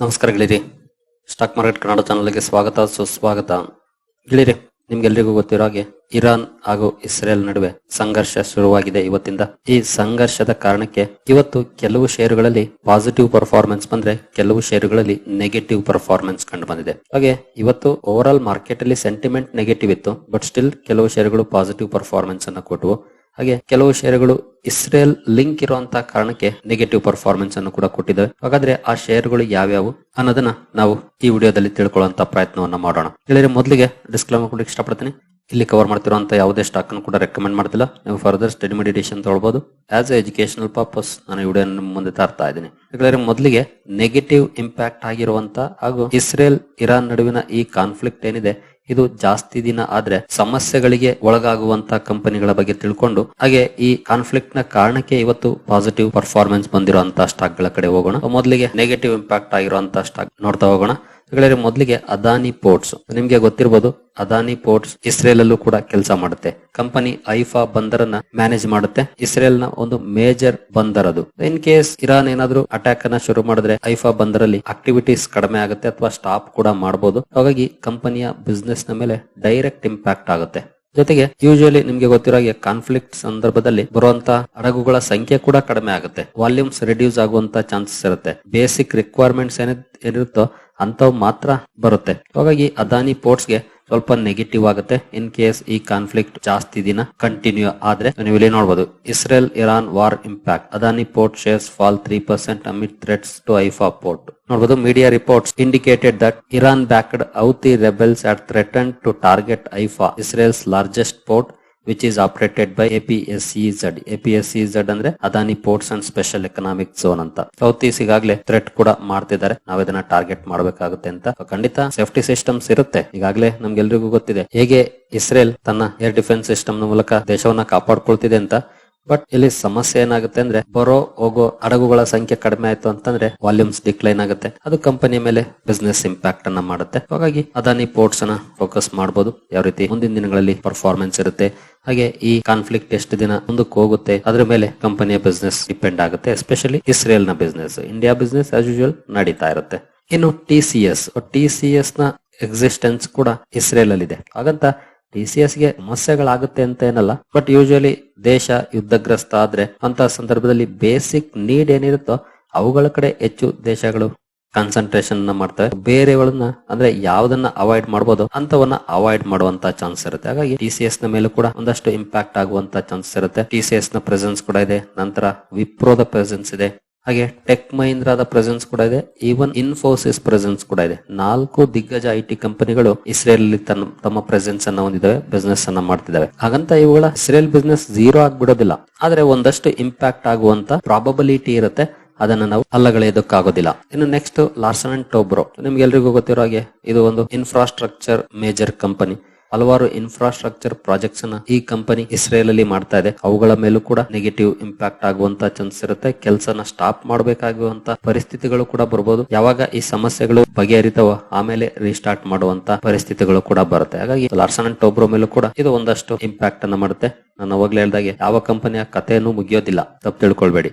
ನಮಸ್ಕಾರ ಗೆಳೆಯರಿ stock market Kannada ಚಾನಲ್ಗೆ ಸ್ವಾಗತ, ಸುಸ್ವಾಗತ. ಗೆಳೆಯರಿ ನಿಮ್ಗೆಲ್ರಿಗೂ ಗೊತ್ತಿರೋ ಹಾಗೆ ಇರಾನ್ ಹಾಗೂ ಇಸ್ರೇಲ್ ನಡುವೆ ಸಂಘರ್ಷ ಶುರುವಾಗಿದೆ ಇವತ್ತಿಂದ. ಈ ಸಂಘರ್ಷದ ಕಾರಣಕ್ಕೆ ಇವತ್ತು ಕೆಲವು ಷೇರುಗಳಲ್ಲಿ ಪಾಸಿಟಿವ್ ಪರ್ಫಾರ್ಮೆನ್ಸ್ ಬಂದ್ರೆ ಕೆಲವು ಷೇರುಗಳಲ್ಲಿ ನೆಗೆಟಿವ್ ಪರ್ಫಾರ್ಮೆನ್ಸ್ ಕಂಡು ಬಂದಿದೆ. ಹಾಗೆ ಇವತ್ತು ಓವರ್ ಆಲ್ ಮಾರ್ಕೆಟ್ ಅಲ್ಲಿ ಸೆಂಟಿಮೆಂಟ್ ನೆಗೆಟಿವ್ ಇತ್ತು ಬಟ್ ಸ್ಟಿಲ್ ಕೆಲವು ಷೇರುಗಳು ಪಾಸಿಟಿವ್ ಪರ್ಫಾರ್ಮೆನ್ಸ್ ಅನ್ನು ಕೊಟ್ಟವು ಹಾಗೆ ಕೆಲವು ಷೇರುಗಳು ಇಸ್ರೇಲ್ ಲಿಂಕ್ ಇರುವಂತಹ ಕಾರಣಕ್ಕೆ ನೆಗೆಟಿವ್ ಪರ್ಫಾರ್ಮೆನ್ಸ್ ಅನ್ನು ಕೂಡ ಕೊಟ್ಟಿದ್ದಾವೆ ಹಾಗಾದ್ರೆ ಆ ಶೇರ್ಗಳು ಯಾವ್ಯಾವು ಅನ್ನೋದನ್ನ ನಾವು ಈ ವಿಡಿಯೋದಲ್ಲಿ ತಿಳ್ಕೊಳ್ಳುವಂತ ಪ್ರಯತ್ನವನ್ನ ಮಾಡೋಣ. ಹೇಳಿದ್ರೆ ಮೊದಲಿಗೆ ಡಿಸ್ಕ್ಲೇಮರ್ ಕೊಡಕ್ಕೆ ಇಷ್ಟಪಡ್ತೀನಿ. ಇಲ್ಲಿ ಕವರ್ ಮಾಡ್ತಿರುವಂತ ಯಾವುದೇ ಸ್ಟಾಕ್ ಅನ್ನು ಕೂಡ ರೆಕಮೆಂಡ್ ಮಾಡ್ತಿಲ್ಲ. ನೀವು ಫರ್ದರ್ ಸ್ಟಡಿ ಮೆಡಿಟೇಷನ್ ತಗೊಳ್ಬಹುದು ಆಸ್ ಎ ಎಜುಕೇಶನಲ್ ಪರ್ಪಸ್ ನಾನು ವಿಡಿಯೋ ಮುಂದೆ ತರ್ತಾ ಇದ್ದೀನಿ. ಯಾಕಂದ್ರೆ ಮೊದಲಿಗೆ ನೆಗೆಟಿವ್ ಇಂಪ್ಯಾಕ್ಟ್ ಆಗಿರುವಂತ ಹಾಗೂ ಇಸ್ರೇಲ್ ಇರಾನ್ ನಡುವಿನ ಈ ಕಾನ್ಫ್ಲಿಕ್ಟ್ ಏನಿದೆ ಇದು ಜಾಸ್ತಿ ದಿನ ಆದ್ರೆ ಸಮಸ್ಯೆಗಳಿಗೆ ಒಳಗಾಗುವಂತ ಕಂಪನಿಗಳ ಬಗ್ಗೆ ತಿಳ್ಕೊಂಡು, ಹಾಗೆ ಈ ಕಾನ್ಫ್ಲಿಕ್ಟ್ನ ಕಾರಣಕ್ಕೆ ಇವತ್ತು ಪಾಸಿಟಿವ್ ಪರ್ಫಾರ್ಮೆನ್ಸ್ ಬಂದಿರುವಂತಹ ಸ್ಟಾಕ್ಗಳ ಕಡೆ ಹೋಗೋಣ. ಮೊದಲಿಗೆ ನೆಗೆಟಿವ್ ಇಂಪ್ಯಾಕ್ಟ್ ಆಗಿರುವಂತಹ ಸ್ಟಾಕ್ ನೋಡ್ತಾ ಹೋಗೋಣ. ಹಾಗಾದ್ರೆ ಮೊದಲಿಗೆ ಅದಾನಿ ಪೋರ್ಟ್ಸ್ ನಿಮ್ಗೆ ಗೊತ್ತಿರಬಹುದು ಅದಾನಿ ಪೋರ್ಟ್ಸ್ ಇಸ್ರೇಲ್ ಅಲ್ಲೂ ಕೂಡ ಕೆಲಸ ಮಾಡುತ್ತೆ. ಕಂಪನಿ ಐಫಾ ಬಂದರನ್ನ ಮ್ಯಾನೇಜ್ ಮಾಡುತ್ತೆ. ಇಸ್ರೇಲ್ನ ಒಂದು ಮೇಜರ್ ಬಂದರ್ ಅದು. ಇನ್ ಕೇಸ್ ಇರಾನ್ ಏನಾದ್ರು ಅಟ್ಯಾಕ್ ಅನ್ನ ಶುರು ಮಾಡಿದ್ರೆ ಐಫಾ ಬಂದರಲ್ಲಿ ಆಕ್ಟಿವಿಟೀಸ್ ಕಡಿಮೆ ಆಗುತ್ತೆ ಅಥವಾ ಸ್ಟಾಪ್ ಕೂಡ ಮಾಡಬಹುದು ಹಾಗಾಗಿ ಕಂಪನಿಯ ಬಿಸ್ನೆಸ್ನ ಮೇಲೆ ಡೈರೆಕ್ಟ್ ಇಂಪ್ಯಾಕ್ಟ್ ಆಗುತ್ತೆ. ಜೊತೆಗೆ ಯೂಶಲಿ ನಿಮ್ಗೆ ಗೊತ್ತಿರೋ ಹಾಗೆ ಕಾನ್ಫ್ಲಿಕ್ಟ್ ಸಂದರ್ಭದಲ್ಲಿ ಬರುವಂತ ಹಡಗುಗಳ ಸಂಖ್ಯೆ ಕೂಡ ಕಡಿಮೆ ಆಗುತ್ತೆ. ವಾಲ್ಯೂಮ್ಸ್ ರಿಡ್ಯೂಸ್ ಆಗುವಂತ ಚಾನ್ಸಸ್ ಇರುತ್ತೆ. ಬೇಸಿಕ್ ರಿಕ್ವೈರ್ಮೆಂಟ್ಸ್ ಏನಿರುತ್ತೋ ಅಂತವ್ ಮಾತ್ರ ಬರುತ್ತೆ. ಹಾಗಾಗಿ ಅದಾನಿ ಪೋರ್ಟ್ಸ್ಗೆ ಸ್ವಲ್ಪ ನೆಗೆಟಿವ್ ಆಗುತ್ತೆ. ಇನ್ ಕೇಸ್ ಈ ಕಾನ್ಫ್ಲಿಕ್ಟ್ ಜಾಸ್ತಿ ದಿನ ಕಂಟಿನ್ಯೂ ಆದ್ರೆ ನೀವು ಇಲ್ಲಿ ನೋಡಬಹುದು Israel Iran war impact Adani port shares fall three percent amid threats to Haifa port ನೋಡಬಹುದು media reports indicated that Iran backed Houthi rebels at threaten to target Haifa Israel's largest port which is operated by APSEZ APSEZ ಅಂದ್ರೆ Adani ports and special economic zone ಅಂತ. Houthis ಈಗಾಗಲೇ threat ಕೂಡ ಮಾಡ್ತಿದ್ದಾರೆ. ನಾವ್ ಇದನ್ನ target ಮಾಡಬೇಕಾಗುತ್ತೆ ಅಂತ. ಖಂಡಿತ ಸೇಫ್ಟಿ ಸಿಸ್ಟಮ್ಸ್ ಇರುತ್ತೆ. ಈಗಾಗಲೇ ನಮ್ಗೆಲ್ರಿಗೂ ಗೊತ್ತಿದೆ. ಹೇಗೆ ಇಸ್ರೇಲ್ ತನ್ನ ಏರ್ ಡಿಫೆನ್ಸ್ ಸಿಸ್ಟಮ್ ಮೂಲಕ ದೇಶವನ್ನ ಕಾಪಾಡ್ಕೊಳ್ತಿದೆ ಅಂತ. ಬಟ್ ಇಲ್ಲಿ ಸಮಸ್ಯೆ ಏನಾಗುತ್ತೆ ಅಂದ್ರೆ ಬರೋ, ಹೋಗೋ ಹಡಗುಗಳ ಸಂಖ್ಯೆ ಕಡಿಮೆ ಆಯ್ತು ಅಂತಂದ್ರೆ ವಾಲ್ಯೂಮ್ಸ್ ಡಿಕ್ಲೈನ್ ಆಗುತ್ತೆ. ಅದು ಕಂಪನಿಯ ಮೇಲೆ ಬಿಸ್ನೆಸ್ ಇಂಪ್ಯಾಕ್ಟ್ ಅನ್ನ ಮಾಡುತ್ತೆ. ಹಾಗಾಗಿ ಅದಾನಿ ಪೋರ್ಟ್ಸ್ ಅನ್ನ ಫೋಕಸ್ ಮಾಡಬಹುದು ಯಾವ ರೀತಿ? ಮುಂದಿನ ದಿನಗಳಲ್ಲಿ ಪರ್ಫಾರ್ಮೆನ್ಸ್ ಇರುತ್ತೆ. ಹಾಗೆ ಈ ಕಾನ್ಫ್ಲಿಕ್ಟ್ ಎಷ್ಟು ದಿನ ಮುಂದಕ್ಕೆ ಹೋಗುತ್ತೆ, ಅದ್ರ ಮೇಲೆ ಕಂಪನಿಯ ಬಿಸ್ನೆಸ್ ಡಿಪೆಂಡ್ ಆಗುತ್ತೆ. Especially ಇಸ್ರೇಲ್ನ business India business as usual ನಡೀತಾ ಇರುತ್ತೆ. ಇನ್ನು T C S T C ಎಸ್ನ ಎಕ್ಸಿಸ್ಟೆನ್ಸ್ ಕೂಡ ಇಸ್ರೇಲ್ ಅಲ್ಲಿ ಇದೆ ಹಾಗಂತ ಟಿ ಸಿ ಎಸ್ಗೆ ಸಮಸ್ಯೆಗಳಾಗುತ್ತೆ ಅಂತ ಏನಲ್ಲ. ಬಟ್ ಯೂಶಲಿ ದೇಶ ಯುದ್ಧಗ್ರಸ್ತ ಆದ್ರೆ ಅಂತ ಸಂದರ್ಭದಲ್ಲಿ ಬೇಸಿಕ್ ನೀಡ್ ಏನಿರುತ್ತೋ ಅವುಗಳ ಕಡೆ ಹೆಚ್ಚು ದೇಶಗಳು ಕಾನ್ಸಂಟ್ರೇಷನ್ ಮಾಡ್ತವೆ. ಬೇರೆಗಳನ್ನ ಅಂದ್ರೆ ಯಾವ್ದನ್ನ ಅವಾಯ್ಡ್ ಮಾಡಬಹುದು ಅಂತವನ್ನ ಅವಾಯ್ಡ್ ಮಾಡುವಂತ ಚಾನ್ಸ್ ಇರುತ್ತೆ. ಹಾಗಾಗಿ ಟಿ ಸಿ ಎಸ್ನ ಮೇಲೂ ಕೂಡ ಒಂದಷ್ಟು ಇಂಪ್ಯಾಕ್ಟ್ ಆಗುವಂತ ಚಾನ್ಸ್ ಇರುತ್ತೆ. ಟಿ ಸಿ ಎಸ್ನ ಪ್ರೆಸೆನ್ಸ್ ಕೂಡ ಇದೆ. ನಂತರ ವಿಪ್ರೋದ ಪ್ರೆಸೆನ್ಸ್ ಇದೆ. ಹಾಗೆ ಟೆಕ್ ಮಹೀಂದ್ರಾದ ಪ್ರೆಸೆನ್ಸ್ ಕೂಡ ಇದೆ. ಈವನ್ ಇನ್ಫೋಸಿಸ್ ಪ್ರೆಸೆನ್ಸ್ ಕೂಡ ಇದೆ. ನಾಲ್ಕು ದಿಗ್ಗಜ ಐ ಟಿ ಕಂಪನಿಗಳು ಇಸ್ರೇಲ್ ತನ್ನ, ತಮ್ಮ ಪ್ರೆಸೆನ್ಸ್ ಅನ್ನ ಹೊಂದಿದ್ದಾವೆ ಬಿಸ್ನೆಸ್ ಅನ್ನ ಮಾಡ್ತಿದ್ದಾವೆ ಹಾಗಂತ ಇವುಗಳ ಇಸ್ರೇಲ್ ಬಿಸ್ನೆಸ್ ಝೀರೋ ಆಗ್ಬಿಡೋದಿಲ್ಲ. ಆದ್ರೆ ಒಂದಷ್ಟು ಇಂಪ್ಯಾಕ್ಟ್ ಆಗುವಂತ ಪ್ರಾಬಬಿಲಿಟಿ ಇರುತ್ತೆ. ಅದನ್ನ ನಾವು ಅಲ್ಲಗಳೆಯೋದಕ್ಕಾಗೋದಿಲ್ಲ. ಇನ್ನು ನೆಕ್ಸ್ಟ್ ಲಾರ್ಸನ್ ಅಂಡ್ ಟೋಬ್ರೋ ನಿಮ್ಗೆಲ್ರಿಗೂ ಗೊತ್ತಿರೋ ಹಾಗೆ ಇದು ಒಂದು ಇನ್ಫ್ರಾಸ್ಟ್ರಕ್ಚರ್ ಮೇಜರ್ ಕಂಪನಿ ಹಲವಾರು ಇನ್ಫ್ರಾಸ್ಟ್ರಕ್ಚರ್ ಪ್ರಾಜೆಕ್ಟ್ಸ್ನ ಈ ಕಂಪನಿ ಇಸ್ರೇಲ್ ಅಲ್ಲಿ ಮಾಡ್ತಾ ಇದೆ. ಅವುಗಳ ಮೇಲೂ ಕೂಡ ನೆಗೆಟಿವ್ ಇಂಪ್ಯಾಕ್ಟ್ ಆಗುವಂತ ಚಾನ್ಸ್ ಇರುತ್ತೆ. ಕೆಲಸನ ಸ್ಟಾಪ್ ಮಾಡಬೇಕಾಗುವಂತ ಪರಿಸ್ಥಿತಿಗಳು ಕೂಡ ಬರಬಹುದು ಯಾವಾಗ ಈ ಸಮಸ್ಯೆಗಳು ಬಗೆಹರಿತವ ಆಮೇಲೆ ರೀಸ್ಟಾರ್ಟ್ ಮಾಡುವಂತ ಪರಿಸ್ಥಿತಿಗಳು ಕೂಡ ಬರುತ್ತೆ. ಹಾಗಾಗಿ ಲಾರ್ಸನ್ ಅಂಡ್ ಟೋಬ್ರೋ ಮೇಲೂ ಕೂಡ ಇದು ಒಂದಷ್ಟು ಇಂಪ್ಯಾಕ್ಟ್ ಅನ್ನ ಮಾಡುತ್ತೆ. ನಾನು ಅವಾಗ್ಲೇ ಹೇಳ್ದಾಗೆ ಯಾವ ಕಂಪನಿಯ ಕಥೆಯನ್ನು ಮುಗಿಯೋದಿಲ್ಲ. ತಪ್ಪು ತಿಳ್ಕೊಳ್ಬೇಡಿ.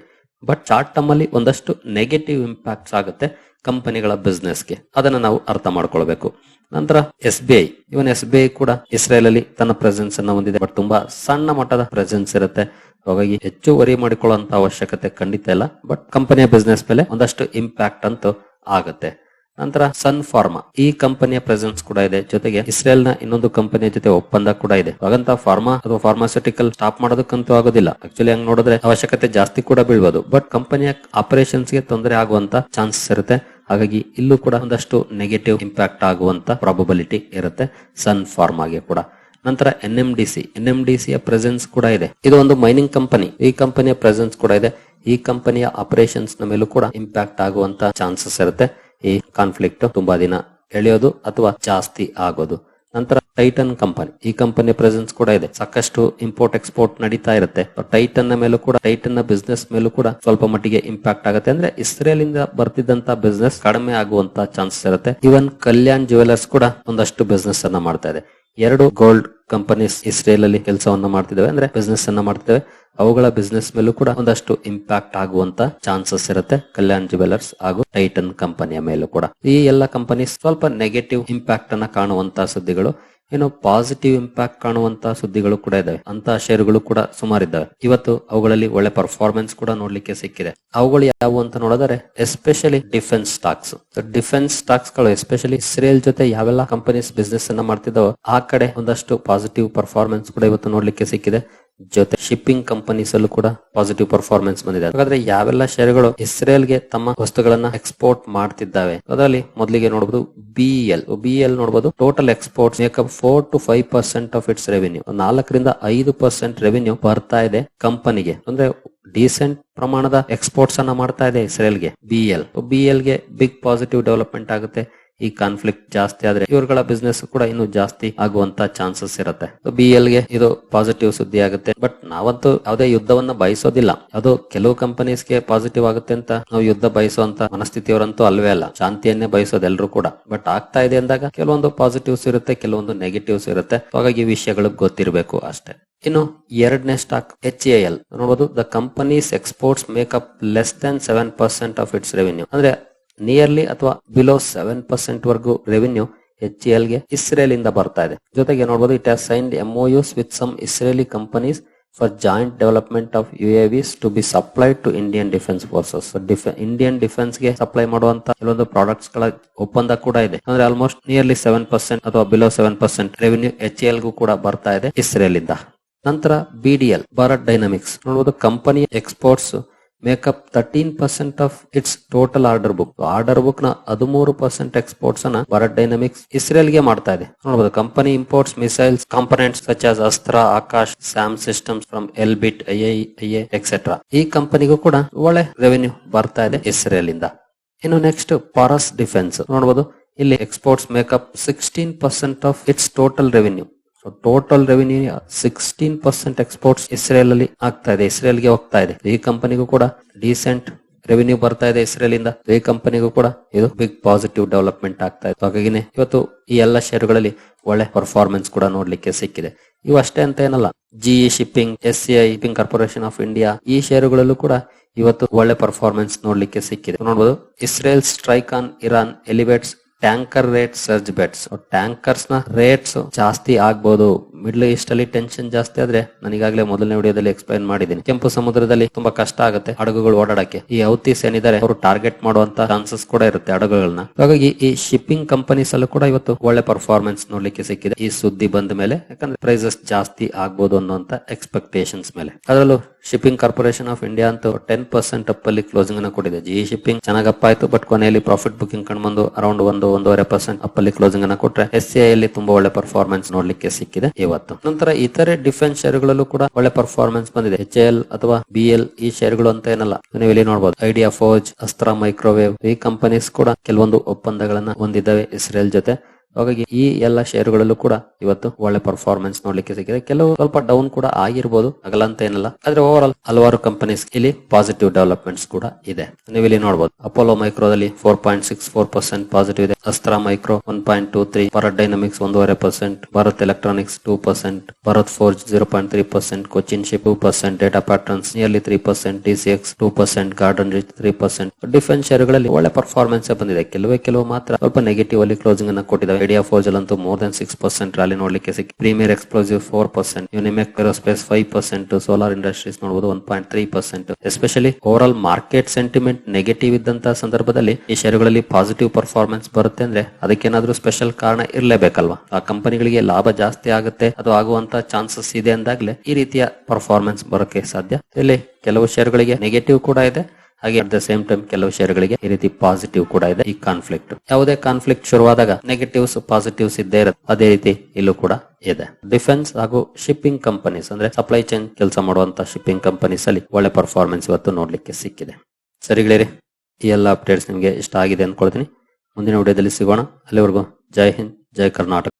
ಬಟ್ ಶಾರ್ಟ್ ಟರ್ಮ್ ಅಲ್ಲಿ ಒಂದಷ್ಟು ನೆಗೆಟಿವ್ ಇಂಪ್ಯಾಕ್ಟ್ಸ್ ಆಗುತ್ತೆ. ಕಂಪನಿಗಳ ಬಿಸ್ನೆಸ್ಗೆ. ಅದನ್ನ ನಾವು ಅರ್ಥ ಮಾಡ್ಕೊಳ್ಬೇಕು. ನಂತರ S B I. Even S B I ಕೂಡ ಇಸ್ರೇಲ್ ಅಲ್ಲಿ ತನ್ನ ಪ್ರೆಸೆನ್ಸ್ ಅನ್ನ ಹೊಂದಿದೆ. ಬಟ್ ತುಂಬಾ ಸಣ್ಣ ಮಟ್ಟದ ಪ್ರೆಸೆನ್ಸ್ ಇರುತ್ತೆ. ಹಾಗಾಗಿ ಹೆಚ್ಚು ವರಿ ಮಾಡಿಕೊಳ್ಳುವಂತ ಅವಶ್ಯಕತೆ ಖಂಡಿತ ಇಲ್ಲ. ಬಟ್ ಕಂಪನಿಯ ಬಿಸ್ನೆಸ್ ಮೇಲೆ ಒಂದಷ್ಟು ಇಂಪ್ಯಾಕ್ಟ್ ಅಂತೂ ಆಗುತ್ತೆ. ನಂತರ ಸನ್ ಫಾರ್ಮಾ ಈ ಕಂಪನಿಯ ಪ್ರೆಸೆನ್ಸ್ ಕೂಡ ಇದೆ. ಜೊತೆಗೆ ಇಸ್ರೇಲ್ನ ಇನ್ನೊಂದು ಕಂಪನಿಯ ಜೊತೆ ಒಪ್ಪಂದ ಕೂಡ ಇದೆ. ಹಾಗಂತ ಫಾರ್ಮಾ ಅಥವಾ ಫಾರ್ಮಾಸ್ಯೂಟಿಕಲ್ ಸ್ಟಾಪ್ ಮಾಡೋದಕ್ಕಂತೂ ಆಗೋದಿಲ್ಲ. ಆಕ್ಚುಲಿ ಹಂಗ್ ನೋಡಿದ್ರೆ ಅವಶ್ಯಕತೆ ಜಾಸ್ತಿ ಕೂಡ ಬೀಳ್ಬೋದು. ಬಟ್ ಕಂಪನಿಯ ಆಪರೇಷನ್ಸ್ಗೆ ತೊಂದರೆ ಆಗುವಂತ ಚಾನ್ಸಸ್ ಇರುತ್ತೆ. ಹಾಗಾಗಿ ಇಲ್ಲೂ ಕೂಡ ಒಂದಷ್ಟು ನೆಗೆಟಿವ್ ಇಂಪ್ಯಾಕ್ಟ್ ಆಗುವಂತ ಪ್ರಾಬಬಿಲಿಟಿ ಇರುತ್ತೆ ಸನ್ ಫಾರ್ಮಾಗೆ ಕೂಡ. ನಂತರ N M D C N M D ಸಿಯ ಪ್ರೆಸೆನ್ಸ್ ಕೂಡ ಇದೆ. ಇದು ಒಂದು ಮೈನಿಂಗ್ ಕಂಪನಿ ಈ ಕಂಪನಿಯ ಪ್ರೆಸೆನ್ಸ್ ಕೂಡ ಇದೆ. ಈ ಕಂಪನಿಯ ಆಪರೇಷನ್ಸ್ನ ಮೇಲೂ ಕೂಡ ಇಂಪ್ಯಾಕ್ಟ್ ಆಗುವಂತ ಚಾನ್ಸಸ್ ಇರುತ್ತೆ. ಈ ಕಾನ್ಫ್ಲಿಕ್ಟ್ ತುಂಬಾ ದಿನ ಎಳೆಯೋದು ಅಥವಾ ಜಾಸ್ತಿ ಆಗೋದು. ನಂತರ ಟೈಟನ್ ಕಂಪನಿ ಈ ಕಂಪನಿ ಪ್ರೆಸೆನ್ಸ್ ಕೂಡ ಇದೆ. ಸಾಕಷ್ಟು ಇಂಪೋರ್ಟ್ ಎಕ್ಸ್ಪೋರ್ಟ್ ನಡೀತಾ ಇರುತ್ತೆ. ಟೈಟನ್ನ ಮೇಲೂ ಕೂಡ ಟೈಟನ್ನ ಬಿಸ್ನೆಸ್ ಮೇಲೂ ಕೂಡ ಸ್ವಲ್ಪ ಮಟ್ಟಿಗೆ ಇಂಪ್ಯಾಕ್ಟ್ ಆಗುತ್ತೆ. ಅಂದ್ರೆ ಇಸ್ರೇಲ್ ಇಂದ ಬರ್ತಿದ್ದಂತ ಬಿಸ್ನೆಸ್ ಕಡಿಮೆ ಆಗುವಂತ ಚಾನ್ಸಸ್ ಇರುತ್ತೆ. ಇವನ್ ಕಲ್ಯಾಣ್ ಜುವೆಲರ್ಸ್ ಕೂಡ ಒಂದಷ್ಟು ಬಿಸ್ನೆಸ್ ಅನ್ನ ಮಾಡ್ತಾ ಇದೆ. ಎರಡು ಗೋಲ್ಡ್ ಕಂಪನೀಸ್ ಇಸ್ರೇಲ್ ಅಲ್ಲಿ ಕೆಲಸವನ್ನ ಮಾಡ್ತಿದ್ದಾವೆ. ಅಂದ್ರೆ ಬಿಸ್ನೆಸ್ ಅನ್ನ ಮಾಡ್ತಿದ್ದಾವೆ. ಅವುಗಳ ಬಿಸ್ನೆಸ್ ಮೇಲೂ ಕೂಡ ಒಂದಷ್ಟು ಇಂಪ್ಯಾಕ್ಟ್ ಆಗುವಂತ ಚಾನ್ಸಸ್ ಇರುತ್ತೆ. ಕಲ್ಯಾಣ್ ಜುವೆಲರ್ಸ್ ಹಾಗೂ ಟೈಟನ್ ಕಂಪನಿಯ ಮೇಲೂ ಕೂಡ. ಈ ಎಲ್ಲ ಕಂಪನಿ ಸ್ವಲ್ಪ ನೆಗೆಟಿವ್ ಇಂಪ್ಯಾಕ್ಟ್ ಅನ್ನ ಕಾಣುವಂತ ಸುದ್ದಿಗಳು ಏನೋ ಪಾಸಿಟಿವ್ ಇಂಪ್ಯಾಕ್ಟ್ ಕಾಣುವಂತ ಸುದ್ದಿಗಳು ಕೂಡ ಇದಾವೆ. ಅಂತ ಷೇರುಗಳು ಕೂಡ ಸುಮಾರಿದ್ದಾವೆ. ಇವತ್ತು ಅವುಗಳಲ್ಲಿ ಒಳ್ಳೆ ಪರ್ಫಾರ್ಮೆನ್ಸ್ ಕೂಡ ನೋಡ್ಲಿಕ್ಕೆ ಸಿಕ್ಕಿದೆ. ಅವುಗಳು ಯಾವುವು ಅಂತ ನೋಡಿದರೆ ಎಸ್ಪೆಷಲಿ ಡಿಫೆನ್ಸ್ ಸ್ಟಾಕ್ಸ್ ಡಿಫೆನ್ಸ್ ಸ್ಟಾಕ್ಸ್ಗಳು ಎಸ್ಪೆಷಲಿ ಇಸ್ರೇಲ್ ಜೊತೆ ಯಾವೆಲ್ಲ ಕಂಪನೀಸ್ ಬಿಸ್ನೆಸ್ ಅನ್ನ ಮಾಡ್ತಿದ್ದಾವೋ, ಆ ಕಡೆ ಒಂದಷ್ಟು ಪಾಸಿಟಿವ್ ಪರ್ಫಾರ್ಮೆನ್ಸ್ ಕೂಡ ಇವತ್ತು ನೋಡ್ಲಿಕ್ಕೆ ಸಿಕ್ಕಿದೆ. ಜೊತೆ ಶಿಪ್ಪಿಂಗ್ ಕಂಪನೀಸ್ ಅಲ್ಲೂ ಕೂಡ ಪಾಸಿಟಿವ್ ಪರ್ಫಾರ್ಮೆನ್ಸ್ ಬಂದಿದೆ. ಹಾಗಾದ್ರೆ ಯಾವೆಲ್ಲ ಶೇರ್ಗಳು ಇಸ್ರೇಲ್ಗೆ ತಮ್ಮ ವಸ್ತುಗಳನ್ನ ಎಕ್ಸ್ಪೋರ್ಟ್ ಮಾಡ್ತಿದ್ದಾವೆ? ಅದರಲ್ಲಿ ಮೊದಲಿಗೆ ನೋಡಬಹುದು ಬಿಎಲ್ ಬಿಎಲ್ ನೋಡಬಹುದು total export make up four to five percent of its revenue ನಾಲ್ಕರಿಂದ ಐದು ಪರ್ಸೆಂಟ್ ರೆವಿನ್ಯೂ ಬರ್ತಾ ಇದೆ ಕಂಪನಿಗೆ ಅಂದ್ರೆ ಡೀಸೆಂಟ್ ಪ್ರಮಾಣದ ಎಕ್ಸ್ಪೋರ್ಟ್ಸ್ ಅನ್ನ ಮಾಡ್ತಾ ಇದೆ ಇಸ್ರೇಲ್ಗೆ ಬಿಎಲ್ ಬಿಎಲ್ಗೆ ಬಿಗ್ ಪಾಸಿಟಿವ್ ಡೆವಲಪ್ಮೆಂಟ್ ಆಗುತ್ತೆ. ಈ ಕಾನ್ಫ್ಲಿಕ್ಟ್ ಜಾಸ್ತಿ ಆದ್ರೆ ಇವರುಗಳ ಬಿಸ್ನೆಸ್ ಕೂಡ ಇನ್ನು ಜಾಸ್ತಿ ಆಗುವಂತ ಚಾನ್ಸಸ್ ಇರುತ್ತೆ. ಬಿ ಎಲ್ಗೆ ಇದು ಪಾಸಿಟಿವ್ ಸುದ್ದಿ ಆಗುತ್ತೆ. ಬಟ್ ನಾವಂತೂ ಯಾವುದೇ ಯುದ್ಧವನ್ನ ಬಯಸೋದಿಲ್ಲ. ಅದು ಕೆಲವು ಕಂಪನೀಸ್ಗೆ ಪಾಸಿಟಿವ್ ಆಗುತ್ತೆ ಅಂತ ನಾವು ಯುದ್ಧ ಬಯಸುವಂತ ಮನಸ್ಥಿತಿಯವರಂತೂ ಅಲ್ವೇ ಅಲ್ಲ. ಶಾಂತಿಯನ್ನೇ ಬಯಸೋದೆಲ್ಲರೂ ಕೂಡ. ಬಟ್ ಆಗ್ತಾ ಇದೆ ಅಂದಾಗ ಕೆಲವೊಂದು ಪಾಸಿಟಿವ್ಸ್ ಇರುತ್ತೆ, ಕೆಲವೊಂದು ನೆಗೆಟಿವ್ಸ್ ಇರುತ್ತೆ. ಹಾಗಾಗಿ ಈ ವಿಷಯಗಳು ಗೊತ್ತಿರಬೇಕು ಅಷ್ಟೇ. ಇನ್ನು ಎರಡನೇ ಸ್ಟಾಕ್ ಎಚ್ ಎಲ್ ನೋಡಬಹುದು the companies exports make up less than seven percent of its revenue ಅಂದ್ರೆ ನಿಯರ್ಲಿ ಅಥವಾ ಬಿಲೋ ಸೆವೆನ್ ಪರ್ಸೆಂಟ್ ವರ್ಗೂ ರೆವಿನ್ಯೂ ಎಚ್ಗೆ ಇಸ್ರೇಲ್ ಇಂದ ಬರ್ತಾ ಇದೆ. ಜೊತೆಗೆ ನೋಡಬಹುದು it has signed MOUs with some Israeli companies for joint development of U AVs to be supplied to Indian defence forces Indian ಡಿಫೆನ್ಸ್ಗೆ supply ಮಾಡುವಂತ ಕೆಲವೊಂದು ಪ್ರಾಡಕ್ಟ್ಸ್ಗಳ ಒಪ್ಪಂದ ಕೂಡ ಇದೆ. ಅಂದ್ರೆ ಆಲ್ಮೋಸ್ಟ್ ನಿಯರ್ಲಿ ಸೆವೆನ್ ಪರ್ಸೆಂಟ್ ಅಥವಾ below seven percent revenue H L ಗೂ ಕೂಡ ಬರ್ತಾ ಇದೆ ಇಸ್ರೇಲ್ ಇಂದ ನಂತರ ಬಿಡಿಎಲ್ ಭಾರತ್ ಡೈನಾಮಿಕ್ಸ್ ನೋಡಬಹುದು company exports make up thirteen percent of its total order book order ಬುಕ್ನ ಹದಿಮೂರು ಪರ್ಸೆಂಟ್ ಎಕ್ಸ್ಪೋರ್ಟ್ಸ್ ಅನ್ನ ಭಾರತ್ ಡೈನಾಮಿಕ್ಸ್ ಇಸ್ರೇಲ್ಗೆ ಮಾಡ್ತಾ ಇದೆ. ನೋಡಬಹುದು company imports missiles components such as Astra Akash SAM systems from Elbit I I I etcetera ಈ ಕಂಪನಿಗೂ ಕೂಡ ಒಳ್ಳೆ ರೆವೆನ್ಯೂ ಬರ್ತಾ ಇದೆ ಇಸ್ರೇಲ್ ಇಂದ ಇನ್ನು ನೆಕ್ಸ್ಟ್ ಪಾರಸ್ ಡಿಫೆನ್ಸ್ ನೋಡಬಹುದು ಇಲ್ಲಿ exports make up sixteen percent of its total revenue so total revenue sixteen percent exports Israel ಅಲ್ಲಿ ಆಗ್ತಾ ಇದೆ ಇಸ್ರೇಲ್ಗೆ ಹೋಗ್ತಾ ಇದೆ. ಈ ಕಂಪನಿಗೂ ಕೂಡ ಡೀಸೆಂಟ್ ರೆವಿನ್ಯೂ ಬರ್ತಾ ಇದೆ ಇಸ್ರೇಲ್ ಇಂದ ಈ ಕಂಪನಿಗೂ ಕೂಡ ಇದು ಬಿಗ್ ಪಾಸಿಟಿವ್ ಡೆವಲಪ್ಮೆಂಟ್ ಆಗ್ತಾ ಇದೆ. ಹಾಗಾಗಿನೇ ಇವತ್ತು ಈ ಎಲ್ಲ ಷೇರುಗಳಲ್ಲಿ ಒಳ್ಳೆ ಪರ್ಫಾರ್ಮೆನ್ಸ್ ಕೂಡ ನೋಡ್ಲಿಕ್ಕೆ ಸಿಕ್ಕಿದೆ. ಇವು ಅಂತ ಏನಲ್ಲ. GE shipping S C I shipping corporation of India ಈ ಷೇರುಗಳಲ್ಲೂ ಕೂಡ ಇವತ್ತು ಒಳ್ಳೆ ಪರ್ಫಾರ್ಮೆನ್ಸ್ ನೋಡ್ಲಿಕ್ಕೆ ಸಿಕ್ಕಿದೆ. ನೋಡಬಹುದು Israel strike on Iran elevates tanker rate surge bets ಟ್ಯಾಂಕರ್ಸ್ನ rates ಜಾಸ್ತಿ ಆಗ್ಬಹುದು ಮಿಡ್ಲ್ ಈಸ್ಟ್ ಅಲ್ಲಿ ಟೆನ್ಷನ್ ಜಾಸ್ತಿ ಆದ್ರೆ ನನಗಾಗಲೇ ಮೊದಲನೇ ವಿಡಿಯೋದಲ್ಲಿ ಎಕ್ಸ್ಪ್ಲೈನ್ ಮಾಡಿದ್ದೀನಿ. ಕೆಂಪು ಸಮುದ್ರದಲ್ಲಿ ತುಂಬಾ ಕಷ್ಟ ಆಗುತ್ತೆ ಹಡಗುಗಳು ಓಡಾಡಕ್ಕೆ. ಈ ಔತೀಸ್ ಏನಿದ್ದಾರೆ ಅವರು ಟಾರ್ಗೆಟ್ ಮಾಡುವಂತ ಚಾನ್ಸಸ್ ಕೂಡ ಇರುತ್ತೆ ಹಡಗುಗಳನ್ನ ಹಾಗಾಗಿ ಈ ಶಿಪ್ಪಿಂಗ್ ಕಂಪನೀಸ್ ಅಲ್ಲೂ ಕೂಡ ಇವತ್ತು ಒಳ್ಳೆ ಪರ್ಫಾರ್ಮೆನ್ಸ್ ನೋಡ್ಲಿಕ್ಕೆ ಸಿಕ್ಕಿದೆ. ಈ ಸುದ್ದಿ ಬಂದ ಮೇಲೆ, ಯಾಕಂದ್ರೆ ಪ್ರೈಸಸ್ ಜಾಸ್ತಿ ಆಗ್ಬಹುದು ಅನ್ನುವಂತ ಎಕ್ಸ್ಪೆಕ್ಟೇಷನ್ಸ್ ಮೇಲೆ. ಅದರಲ್ಲೂ ಶಿಪ್ಪಿಂಗ್ ಕಾರ್ಪೊರೇಷನ್ ಆಫ್ ಇಂಡಿಯಾ ಅಂತ ಟೆನ್ ಪರ್ಸೆಂಟ್ ಅಪ್ ಅಲ್ಲಿ ಕ್ಲೋಸಿಂಗ್ ಅನ್ನ ಕೊಟ್ಟಿದೆ. ಜಿ ಶಿಪ್ಪಿಂಗ್ ಚೆನ್ನಾಗಿ ಆಯ್ತು ಬಟ್ ಕೊನೆಯಲ್ಲಿ ಪ್ರಾಫಿಟ್ ಬುಕಿಂಗ್ ಕಂಡು ಅರೌಂಡ್ ಒಂದು, ಒಂದೂವರೆ ಪರ್ಸೆಂಟ್ ಅಪ್ ಅಲ್ಲಿ ಕ್ಲೋಸಿಂಗ್ ಅನ್ನ ಕೊಟ್ರೆ ಎಸ್ ಸಿ ಅಲ್ಲಿ ತುಂಬಾ ಒಳ್ಳೆ ಪರ್ಫಾರ್ಮೆನ್ಸ್ ನೋಡ್ಲಿಕ್ಕೆ ಸಿಕ್ಕಿದೆ ಇವತ್ತು. ನಂತರ ಇತರೆ ಡಿಫೆನ್ಸ್ ಶೇರುಗಳಲ್ಲೂ ಕೂಡ ಒಳ್ಳೆ ಪರ್ಫಾರ್ಮೆನ್ಸ್ ಬಂದಿದೆ. ಎಚ್ ಎಲ್ ಅಥವಾ ಬಿ ಎಲ್ ಈ ಶೇರುಗಳು ಅಂತ ಏನಲ್ಲ, ನೀವು ಇಲ್ಲಿ ನೋಡಬಹುದು ಐಡಿಯಾ ಫೋಜ್ ಅಸ್ತ್ರ ಮೈಕ್ರೋವೇವ್ ಈ ಕಂಪನೀಸ್ ಕೂಡ ಕೆಲವೊಂದು ಒಪ್ಪಂದಗಳನ್ನ ಹೊಂದಿದ್ದಾವೆ ಇಸ್ರೇಲ್ ಜೊತೆ. ಹಾಗಾಗಿ ಈ ಎಲ್ಲ ಶೇರುಗಳಲ್ಲೂ ಕೂಡ ಇವತ್ತು ಒಳ್ಳೆ ಪರ್ಫಾರ್ಮೆನ್ಸ್ ನೋಡ್ಲಿಕ್ಕೆ ಸಿಕ್ಕಿದೆ. ಕೆಲವು ಸ್ವಲ್ಪ ಡೌನ್ ಕೂಡ ಆಗಿರ್ಬೋದು ಆಗಲ್ಲ ಅಂತ ಏನಲ್ಲ. ಆದ್ರೆ ಓವರ್ ಆಲ್ ಹಲವಾರು ಕಂಪನೀಸ್ ಇಲ್ಲಿ ಪಾಸಿಟಿವ್ ಡೆವಲಪ್ಮೆಂಟ್ಸ್ ಕೂಡ ಇದೆ. ನೀವು ಇಲ್ಲಿ ನೋಡಬಹುದು Apollo ಮೈಕ್ರೋದಲ್ಲಿ four point six four percent positive ಇದೆ. Astra micro one point two three Bharat dynamics ಒಂದೂವರೆ percent Bharat electronics two percent Bharat forge zero point three percent Cochin ship two percent data patterns nearly three percent DCX two percent garden reach three percent defence ಶೇರುಗಳಲ್ಲಿ ಒಳ್ಳೆ performance ಬಂದಿದೆ. ಕೆಲವೇ ಕೆಲವು ಮಾತ್ರ ಸ್ವಲ್ಪ negative ಅಲ್ಲಿ closing ಅನ್ನು ಕೊಟ್ಟಿದ್ದಾರೆ idea ಫೋಜಲ್ ಅಂತೂ more than six percent rally ನೋಡ್ಲಿಕ್ಕೆ ಸಿಕ್ಕಿ premier explosive four percent Unimech aerospace five percent solar industries ನೋಡಬಹುದು one point three percent especially over market sentiment negative ಇದ್ದಂತಹ ಸಂದರ್ಭದಲ್ಲಿ ಈ ಷೇರುಗಳಲ್ಲಿ ಪಾಸಿಟಿವ್ ಪರ್ಫಾರ್ಮೆನ್ಸ್ ಬರುತ್ತೆ ಅಂದ್ರೆ ಅದಕ್ಕೇನಾದ್ರೂ ಸ್ಪೆಷಲ್ ಕಾರಣ ಇರಲೇಬೇಕಲ್ವಾ? ಆ ಕಂಪನಿಗಳಿಗೆ ಲಾಭ ಜಾಸ್ತಿ ಆಗುತ್ತೆ, ಅದು ಆಗುವಂತ ಚಾನ್ಸಸ್ ಇದೆ ಅಂದಾಗಲೇ ಈ ರೀತಿಯ ಪರ್ಫಾರ್ಮೆನ್ಸ್ ಬರೋಕೆ ಸಾಧ್ಯ. ಇಲ್ಲಿ ಕೆಲವು ಷೇರುಗಳಿಗೆ ನೆಗೆಟಿವ್ ಕೂಡ ಇದೆ. ಹಾಗೆ ಅಟ್ ದ ಸೇಮ್ ಟೈಮ್ ಕೆಲವು ಷೇರುಗಳಿಗೆ ಈ ರೀತಿ ಪಾಸಿಟಿವ್ ಕೂಡ ಇದೆ ಈ ಕಾನ್ಫ್ಲಿಕ್ಟ್ ಯಾವುದೇ ಕಾನ್ಫ್ಲಿಕ್ಟ್ ಶುರುವಾದಾಗ ನೆಗೆಟಿವ್ಸ್ ಪಾಸಿಟಿವ್ಸ್ ಇದ್ದೇ ಇರುತ್ತೆ. ಅದೇ ರೀತಿ ಇಲ್ಲೂ ಕೂಡ ಇದೆ. ಡಿಫೆನ್ಸ್ ಹಾಗೂ ಶಿಪ್ಪಿಂಗ್ ಕಂಪನೀಸ್ ಅಂದ್ರೆ ಸಪ್ಲೈ ಚೈನ್ ಕೆಲಸ ಮಾಡುವಂತ ಶಿಪ್ಪಿಂಗ್ ಕಂಪನೀಸ್ ಅಲ್ಲಿ ಒಳ್ಳೆ ಪರ್ಫಾರ್ಮೆನ್ಸ್ ಇವತ್ತು ನೋಡ್ಲಿಕ್ಕೆ ಸಿಕ್ಕಿದೆ. ಸರಿ ಗೆಳೆಯರಿ, ಈ ಎಲ್ಲ ಅಪ್ಡೇಟ್ಸ್ ನಿಮಗೆ ಇಷ್ಟ ಆಗಿದೆ ಅನ್ಕೊಳ್ತೀನಿ. ಮುಂದಿನ ವಿಡಿಯೋದಲ್ಲಿ ಸಿಗೋಣ. ಅಲ್ಲಿವರೆಗೂ ಜೈ ಹಿಂದ್, ಜೈ ಕರ್ನಾಟಕ.